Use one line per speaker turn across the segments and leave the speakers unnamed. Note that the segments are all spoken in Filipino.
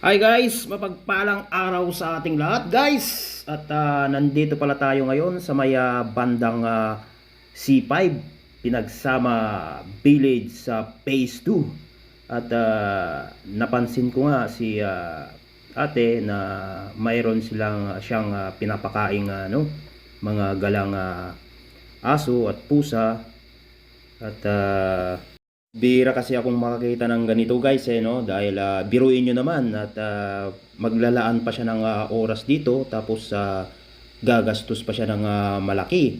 Hi guys, mapagpalang araw sa ating lahat guys. At ah, nandito pala tayo ngayon sa may ah, bandang ah, C5 Pinagsama Village sa Phase 2. At ah, napansin ko nga si ah, ate na mayroon silang siyang ah, pinapakaing ano, mga galang ah, aso at pusa. At ah, Bira kasi akong makakita ng ganito guys eh no dahil ah, biruin nyo naman at ah, maglalaan pa siya ng ah, oras dito tapos ah, gagastos pa siya ng ah, malaki.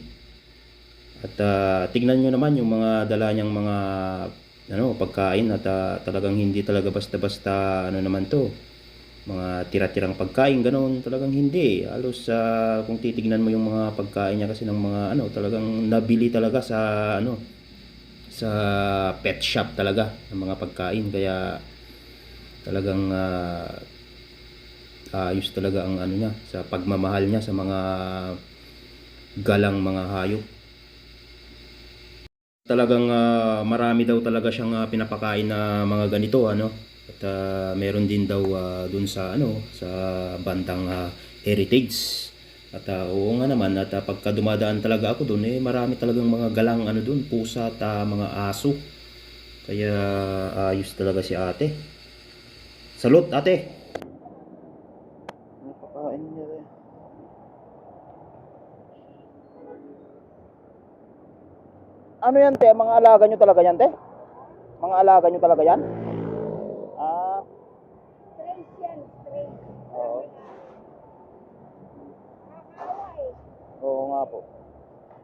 At ah, tignan nyo naman yung mga dala niyang mga ano pagkain at ah, talagang hindi talaga basta-basta ano naman to. Mga tira-tirang pagkain ganoon talagang hindi. Halos ah, kung titignan mo yung mga pagkain niya kasi ng mga ano talagang nabili talaga sa ano sa pet shop talaga ng mga pagkain. Kaya talagang ah, ayos talaga ang ano niya sa pagmamahal niya sa mga galang mga hayop talagang ah, marami daw talaga siyang ah, pinapakain na mga ganito ano. At ah, meron din daw ah, dun sa ano sa bandang ah, heritage at ah, oo nga naman at ah, pagka dumadaan talaga ako doon eh marami talagang mga galang ano doon, pusa at ah, mga aso. Kaya ayos talaga si ate. Salute ate. Napakain niya. Ano yan te? Mga alaga nyo talaga yan te? Mga alaga nyo talaga yan? Ah,
Trace yan, trace.
oo.
Nakakawa eh.
Oo nga po.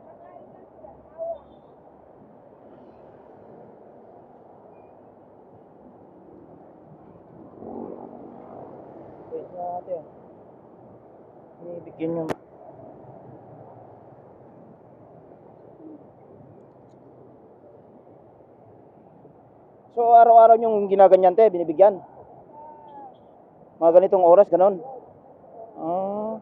Makain lang sila, awa.
Wait na ate. Binibigyan nyo. So araw-araw yung ginaganyan te, binibigyan? Mga ganitong oras, ganon? Ah.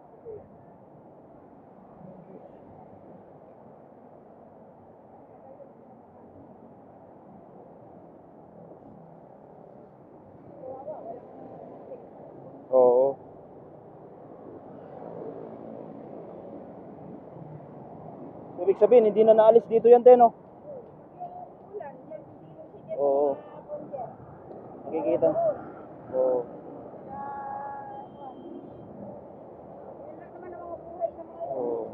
Oo. Ibig sabihin, hindi na naalis dito yan, te, no?
Ulan, yan, hindi mo siya
Oo. Nakikita. Oo. Oo.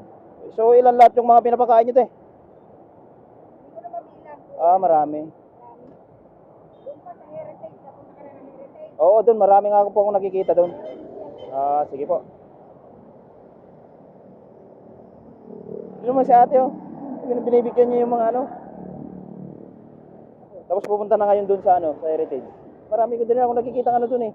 So, ilan lahat yung mga pinapakain nyo, te? Ah, marami. Oo, doon. Marami nga po akong nakikita doon. Ah, sige po. Ano naman si ate, oh. Bin- Binibigyan niya yung mga ano. Tapos pupunta na ngayon doon sa ano, sa heritage. Marami ko din ako nakikita ano doon eh.